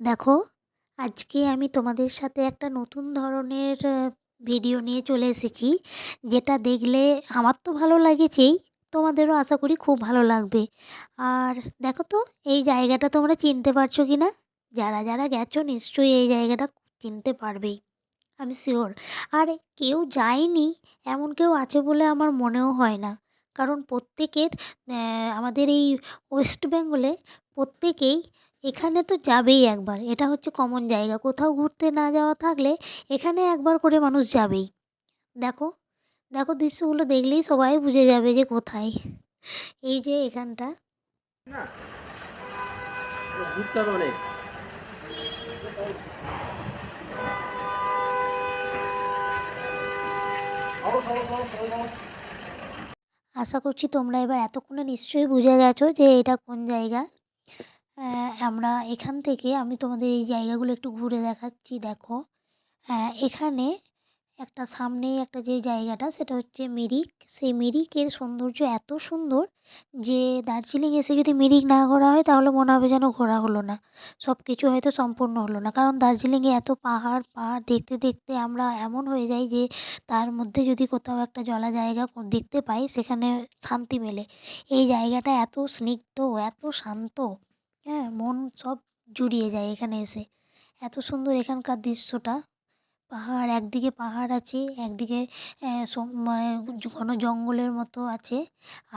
দেখো, আজকে আমি তোমাদের সাথে একটা নতুন ধরনের ভিডিও নিয়ে চলে এসেছি, যেটা দেখলে আমার তো ভালো লাগেছেই, তোমাদেরও আশা করি খুব ভালো লাগবে। আর দেখো তো, এই জায়গাটা তোমরা চিনতে পারছ কি না যারা যারা গেছো নিশ্চয়ই এই জায়গাটা চিনতে পারবেই, আমি শিওর আর কেউ যায়নি, এমন কেউ আছে বলে আমার মনেও হয় না। কারণ প্রত্যেকের আমাদের এই ওয়েস্ট বেঙ্গলে প্রত্যেকেই এখানে তো যাবেই একবার। এটা হচ্ছে কমন জায়গা। কোথাও ঘুরতে না যাওয়া থাকলে এখানে একবার করে মানুষ যাবেই। দেখো দেখো দৃশ্যগুলো দেখলেই সবাই বুঝে যাবে যে কোথায়। এই যে এখানটা। আশা করছি তোমরা এবার এতক্ষণে নিশ্চয়ই বুঝে গেছো যে এটা কোন জায়গা। আমরা এখান থেকে আমি তোমাদের এই জায়গাগুলো একটু ঘুরে দেখাচ্ছি, দেখো। এখানে একটা সামনেই একটা যে জায়গাটা, সেটা হচ্ছে মিরিক। সেই মিরিকের সৌন্দর্য এত সুন্দর যে দার্জিলিং এসে যদি মিরিক না ঘোরা হয়, তাহলে মনে হবে যেন ঘোরা হলো না। সব কিছু হয়তো সম্পূর্ণ হলো না। কারণ দার্জিলিংয়ে এত পাহাড় পাহাড় দেখতে দেখতে আমরা এমন হয়ে যাই যে তার মধ্যে যদি কোথাও একটা জলা জায়গা দেখতে পাই, সেখানে শান্তি মেলে। এই জায়গাটা এত স্নিগ্ধ, এত শান্ত। হ্যাঁ মন সব জুড়িয়ে যায় এখানে এসে। এত সুন্দর এখানকার দৃশ্যটা। পাহাড়, একদিকে পাহাড় আছে, একদিকে মানে ঘন জঙ্গলের মতো আছে।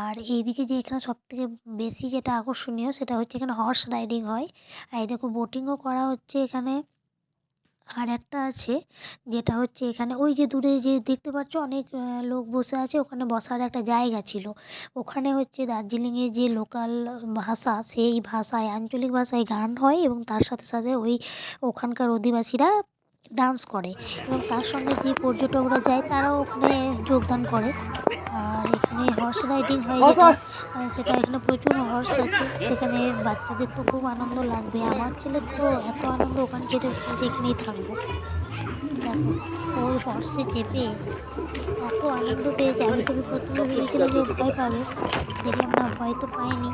আর এইদিকে যে এখানে সব থেকে বেশি যেটা আকর্ষণীয় সেটা হচ্ছে এখানে হর্স রাইডিং হয়। আর এই দেখো বোটিংও করা হচ্ছে এখানে। আর একটা আছে যেটা হচ্ছে এখানে ওই যে দূরে যে দেখতে পাচ্ছ অনেক লোক বসে আছে, ওখানে বসার একটা জায়গা ছিল। ওখানে হচ্ছে দার্জিলিংয়ে যে লোকাল ভাষা, সেই ভাষায়, আঞ্চলিক ভাষায় গান হয় এবং তার সাথে সাথে ওই ওখানকার অধিবাসীরা ডান্স করে। এবং তার সঙ্গে যে পর্যটকরা যায়, তারাও ওখানে যোগদান করে। এখানে হর্স রাইডিং হয় যেটা সেটা এখানে প্রচুর হর্স আছে। সেখানে বাচ্চাদের তো খুব আনন্দ লাগবে। আমার ছেলের তো এত আনন্দ ওখান ছেড়ে যেখানেই থাকব। দেখো ওই হর্সে চেপে এত আনন্দ পেয়েছে। আমি তো প্রথমে ভেবেছিলাম যে ভয় পাবে। দেখলাম না ভয় তো পাইনি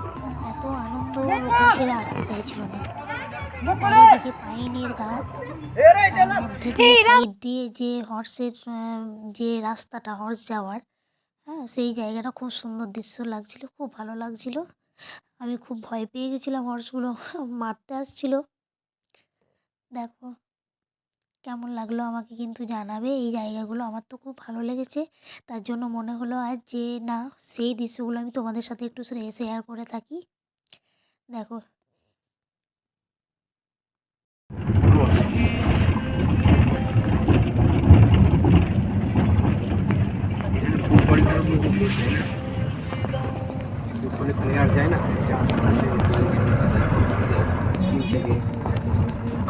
এত আনন্দ ওখান ছেড়ে আসতে চাইছিল না। চারিদিকে পাইনের গাছ মধ্যে দিয়ে সাইড দিয়ে যে হর্সের যে রাস্তাটা হর্স যাওয়ার হ্যাঁ সেই জায়গাটা খুব সুন্দর দৃশ্য লাগছিল, খুব ভালো লাগছিল। আমি খুব ভয় পেয়ে গেছিলাম হর্সগুলো মারতে আসছিল। দেখো, কেমন লাগল আমাকে কিন্তু জানাবে, এই জায়গাগুলো আমার তো খুব ভালো লেগেছে। তার জন্য মনে হলো আজ যে, না, সেই দৃশ্যগুলো আমি তোমাদের সাথে একটু শেয়ার করে থাকি। দেখো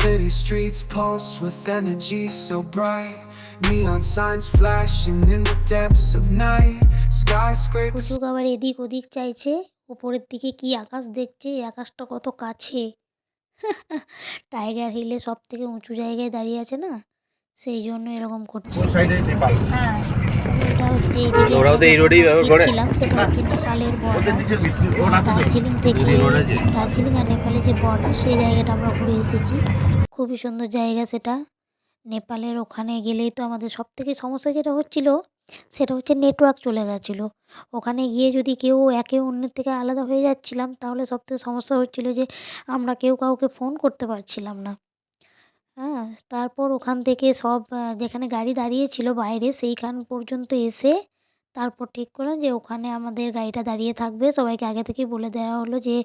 City streets pulse with energy so bright Neon signs flashing in the depths of night Skyscrapers কুচুক আবার এদিক ওদিক চাইছে উপরের দিকে কি আকাশ দেখছে এই আকাশটা কত কাছে টাইগার হিলে সব থেকে উঁচু জায়গায় দাঁড়িয়ে আছে না সেই জন্য এরকম করছে হ্যাঁ এটা হচ্ছে এদিকে ওরাও তো এই রোডেই ব্যবহার করে? ছিলাম সেটা হচ্ছে নেপালের বর্ডার। দার্জিলিং থেকে দার্জিলিং আর নেপালের যে বর্ডার সেই জায়গাটা আমরা ঘুরে এসেছি। খুবই সুন্দর জায়গা সেটা। নেপালের ওখানে গেলেই তো আমাদের সব থেকে সমস্যা যেটা হচ্ছিল সেটা হচ্ছে নেটওয়ার্ক চলে গেছিল। ওখানে গিয়ে যদি কেউ একে অন্যের থেকে আলাদা হয়ে যাচ্ছিলাম তাহলে সব থেকে সমস্যা হচ্ছিল যে আমরা কেউ কাউকে ফোন করতে পারছিলাম না। হ্যাঁ তারপর ওখান থেকে সব যেখানে গাড়ি দাঁড়িয়েছিল বাইরে সেইখান পর্যন্ত এসে তারপর ঠিক করলাম যে ওখানে আমাদের গাড়িটা দাঁড়িয়ে থাকবে। সবাইকে আগে থেকেই বলে দেওয়া হলো যে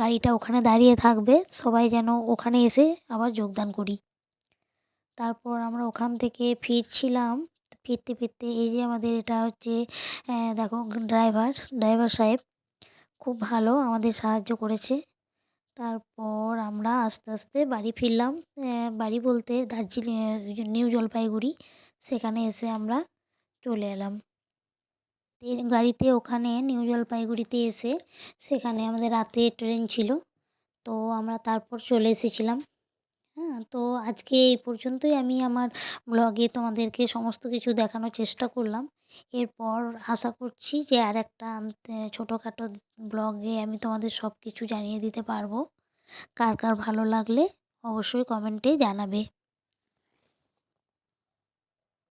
গাড়িটা ওখানে দাঁড়িয়ে থাকবে। সবাই যেন ওখানে এসে আবার যোগদান করি। তারপর আমরা ওখান থেকে ফিরছিলাম। ফিরতে ফিরতে এই যে আমাদের এটা হচ্ছে দেখো ড্রাইভার ড্রাইভার সাহেব খুব ভালো আমাদের সাহায্য করেছে। তারপর আমরা আস্তে আস্তে বাড়ি ফিরলাম। বাড়ি বলতে দার্জিলিং নিউ জলপাইগুড়ি, সেখানে এসে আমরা চলে এলাম। গাড়িতে ওখানে নিউ জলপাইগুড়িতে এসে সেখানে আমাদের রাতে ট্রেন ছিল। তো আমরা তারপর চলে এসেছিলাম। হ্যাঁ তো আজকে এই পর্যন্তই আমি আমার ব্লগে তোমাদেরকে সমস্ত কিছু দেখানোর চেষ্টা করলাম। এরপর আশা করছি যে আর একটা ছোটোখাটো ব্লগে আমি তোমাদের সব কিছু জানিয়ে দিতে পারব। কার কার ভালো লাগলে অবশ্যই কমেন্টে জানাবে।